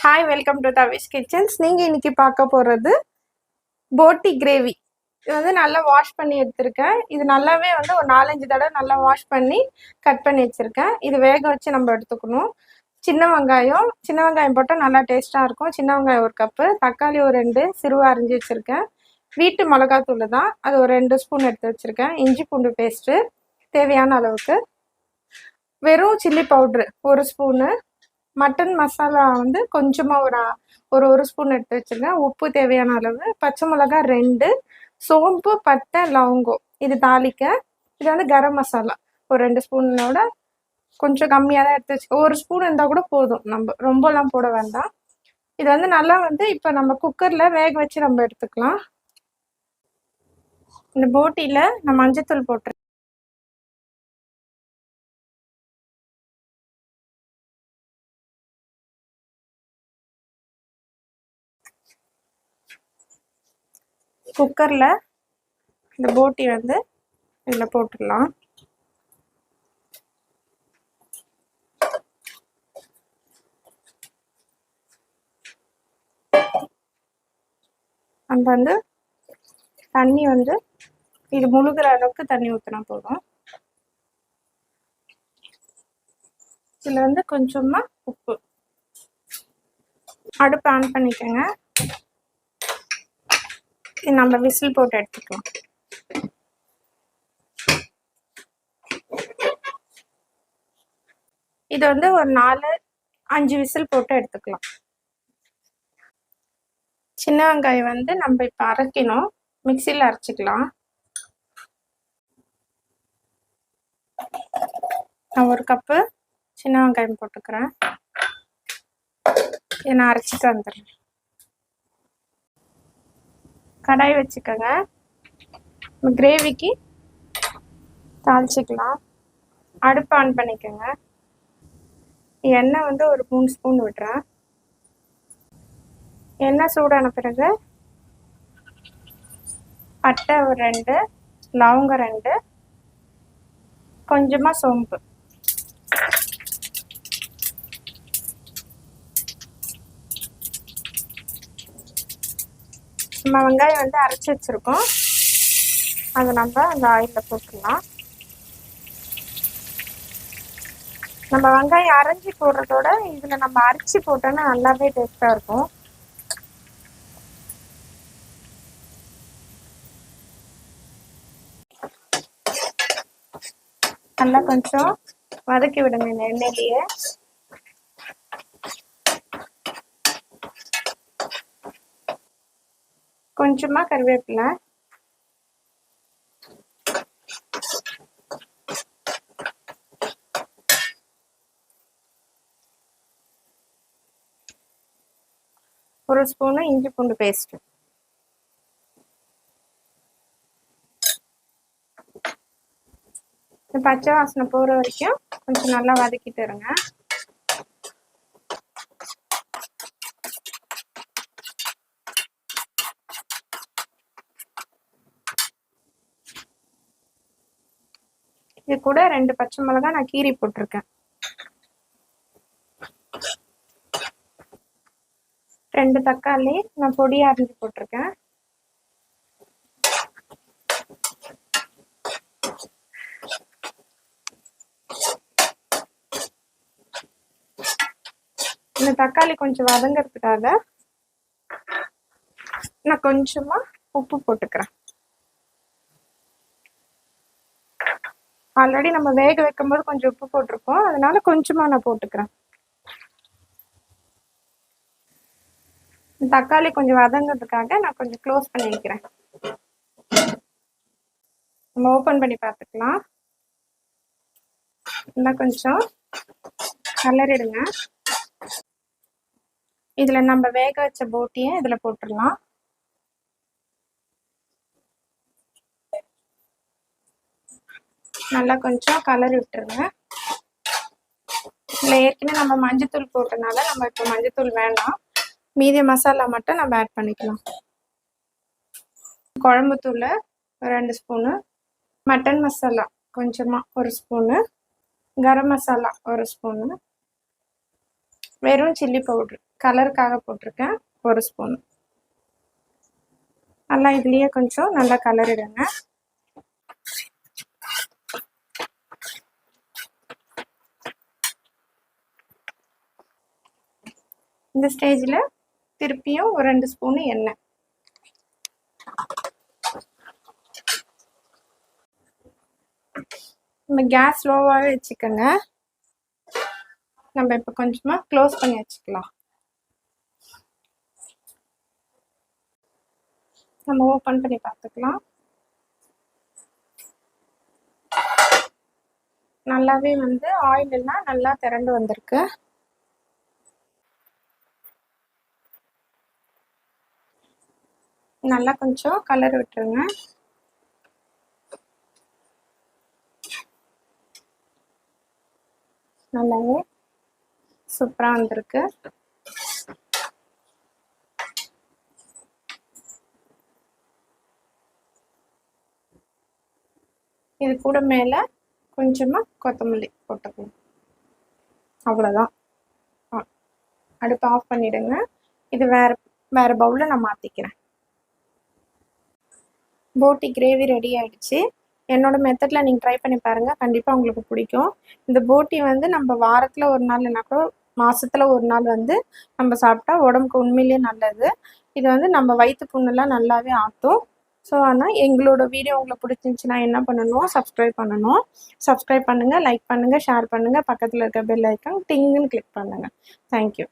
Hi welcome to Tavish kitchens நீங்கள் இன்னைக்கு பார்க்க போகிறது போட்டி கிரேவி இது வந்து நல்லா வாஷ் பண்ணி எடுத்திருக்கேன். இது நல்லாவே வந்து ஒரு நாலஞ்சு தடவை நல்லா வாஷ் பண்ணி கட் பண்ணி வச்சுருக்கேன். இது வேக வச்சு நம்ம எடுத்துக்கணும். சின்ன வெங்காயம் சின்ன வெங்காயம் போட்டால் நல்லா டேஸ்ட்டாக இருக்கும். சின்ன வெங்காயம் ஒரு கப்பு தக்காளி ஒரு ரெண்டு சிறுவா அரிஞ்சு வச்சுருக்கேன். வீட்டு மிளகாத்தூள் தான். அது ஒரு ரெண்டு ஸ்பூன் எடுத்து வச்சுருக்கேன். இஞ்சி பூண்டு பேஸ்ட்டு தேவையான அளவுக்கு. வெறும் சில்லி பவுட்ரு ஒரு ஸ்பூனு மட்டன் மசாலா வந்து கொஞ்சமாக ஒரு ஒரு ஒரு ஸ்பூன் எடுத்து வச்சுருக்கேன் உப்பு தேவையான அளவு. பச்சை மிளகா ரெண்டு சோம்பு பட்டை லவங்கம் இது தாளிக்க. இது வந்து கரம் மசாலா. ஒரு ரெண்டு ஸ்பூனோட கொஞ்சம் கம்மியாக தான் எடுத்து வச்சு ஒரு ஸ்பூன் இருந்தால் கூட போதும். நம்ம ரொம்பலாம் போட வேண்டாம். இது வந்து நல்லா வந்து இப்போ நம்ம குக்கரில் வேக வச்சு நம்ம எடுத்துக்கலாம். இந்த போட்டியில் நான் மஞ்சத்தூள் போட்டுருக்கேன் குக்கரில் இந்த போட்டி வந்து இதில் போட்டுடலாம். நம்ம வந்து தண்ணி வந்து இது முழுகிற அளவுக்கு தண்ணி ஊற்றினா போதும். இதில் வந்து கொஞ்சமாக உப்பு. அடுப்பு ஆன் பண்ணிக்கோங்க. நம்ம விசில் போட்டு எடுத்துக்கலாம். இது வந்து ஒரு நாலு அஞ்சு விசில் போட்டு எடுத்துக்கலாம். சின்ன வெங்காயம் வந்து நம்ம இப்போ அரைக்கணும். மிக்சியில் அரைச்சிக்கலாம். நான் ஒரு கப்பு சின்ன வெங்காயம் போட்டுக்கிறேன். நான் அரைச்சிட்டு வந்துடுறேன். கடாய் வச்சுக்கோங்க. கிரேவிக்கு தாளிச்சிக்கலாம். அடுப்பு ஆன் பண்ணிக்கோங்க. எண்ணெய் வந்து ஒரு மூணு ஸ்பூன் விடுறேன். எண்ணெய் சூடான பிறகு பட்டை ஒரு ரெண்டு லவங்கம் ரெண்டு கொஞ்சமாக சோம்பு. நம்ம வெங்காயம் வந்து அரைச்சி வச்சுருக்கோம். அதை நம்ம அந்த ஆயிலில் போட்டுடலாம் நம்ம வெங்காயம் அரைஞ்சி போடுறதோட இதில் நம்ம அரைச்சி போட்டோன்னா நல்லாவே டேஸ்ட்டாக இருக்கும். நல்லா கொஞ்சம் வதக்கி விடுங்க இந்த எண்ணெயிலேயே. கொஞ்சமா கருவேப்பிலை. ஒரு ஸ்பூனு இஞ்சி பூண்டு பேஸ்ட் பச்சை வாசனை போகிற வரைக்கும் கொஞ்சம் நல்லா வதக்கிட்டு இருங்க. இது கூட ரெண்டு பச்சை மிளகா நான் கீரி போட்டிருக்கேன். ரெண்டு தக்காளி நான் பொடியா அரிஞ்சு போட்டிருக்கேன். இந்த தக்காளி கொஞ்சம் வதங்கிறதுக்காக நான் கொஞ்சமா உப்பு போட்டுக்கிறேன். ஆல்ரெடி நம்ம வேக வைக்கும்போது கொஞ்சம் உப்பு போட்டிருக்கோம். அதனால கொஞ்சமாக நான் போட்டுக்கிறேன். தக்காளி கொஞ்சம் வதங்கிறதுக்காக நான் கொஞ்சம் க்ளோஸ் பண்ணி வைக்கிறேன். நம்ம ஓப்பன் பண்ணி பார்த்துக்கலாம். இன்னும் கொஞ்சம் கலரிடுங்க இதில் நம்ம வேக வச்ச போட்டியை இதில் போட்டுடலாம். நல்லா கொஞ்சம் கலர் விட்டுருங்க. இதில் ஏற்கனவே நம்ம மஞ்சத்தூள் போட்டனால நம்ம இப்போ மஞ்சத்தூள் வேண்டாம் மீதி மசாலா மட்டும் நம்ம ஆட் பண்ணிக்கலாம். குழம்புத்தூள் ரெண்டு ஸ்பூனு மட்டன் மசாலா கொஞ்சமாக ஒரு ஸ்பூனு கரம் மசாலா ஒரு ஸ்பூனு வெறும் சில்லி பவுட்ரு கலருக்காக போட்டிருக்கேன் ஒரு ஸ்பூன். நல்லா இதுலேயே கொஞ்சம் நல்லா கலரிடுங்க இந்த ஸ்டேஜில் திருப்பியும் ஒரு ரெண்டு ஸ்பூனு எண்ணெய். நம்ம கேஸ் ஸ்லோவாகவே வச்சுக்கோங்க. நம்ம இப்போ கொஞ்சமாக க்ளோஸ் பண்ணி வச்சுக்கலாம். நம்ம ஓப்பன் பண்ணி பார்த்துக்கலாம். நல்லாவே வந்து ஆயில் எல்லாம் நல்லா திரண்டு வந்திருக்கு. நல்லா கொஞ்சம் கலர் விட்டுருங்க. நல்லாவே சூப்பராக வந்திருக்கு. இது கூட மேலே கொஞ்சமாக கொத்தமல்லி போட்டுக்கணும் அவ்வளோதான் அடுப்பு ஆஃப் பண்ணிவிடுங்க இது வேறு வேறு பவுலில் நான் மாற்றிக்கிறேன் போட்டி கிரேவி ரெடி ஆகிடுச்சு என்னோட மெத்தடில் நீங்கள் ட்ரை பண்ணி பாருங்கள் கண்டிப்பாக உங்களுக்கு பிடிக்கும். இந்த போட்டி வந்து நம்ம வாரத்தில் ஒரு நாள் இல்லைனா கூட மாதத்தில் ஒரு நாள் வந்து நம்ம சாப்பிட்டா உடம்புக்கு உண்மையிலேயே நல்லது. இது வந்து நம்ம வயிற்று புண்ணெல்லாம் நல்லாவே ஆற்றும் ஸோ ஆனால் எங்களோட வீடியோ உங்களுக்கு பிடிச்சிருந்துச்சின்னா என்ன பண்ணணும்? சப்ஸ்கிரைப் பண்ணணும். சப்ஸ்கிரைப் பண்ணுங்கள் லைக் பண்ணுங்கள் ஷேர் பண்ணுங்கள் பக்கத்தில் இருக்க பெல் ஐக்கான் டிங்குன்னு கிளிக் பண்ணுங்கள் தேங்க்யூ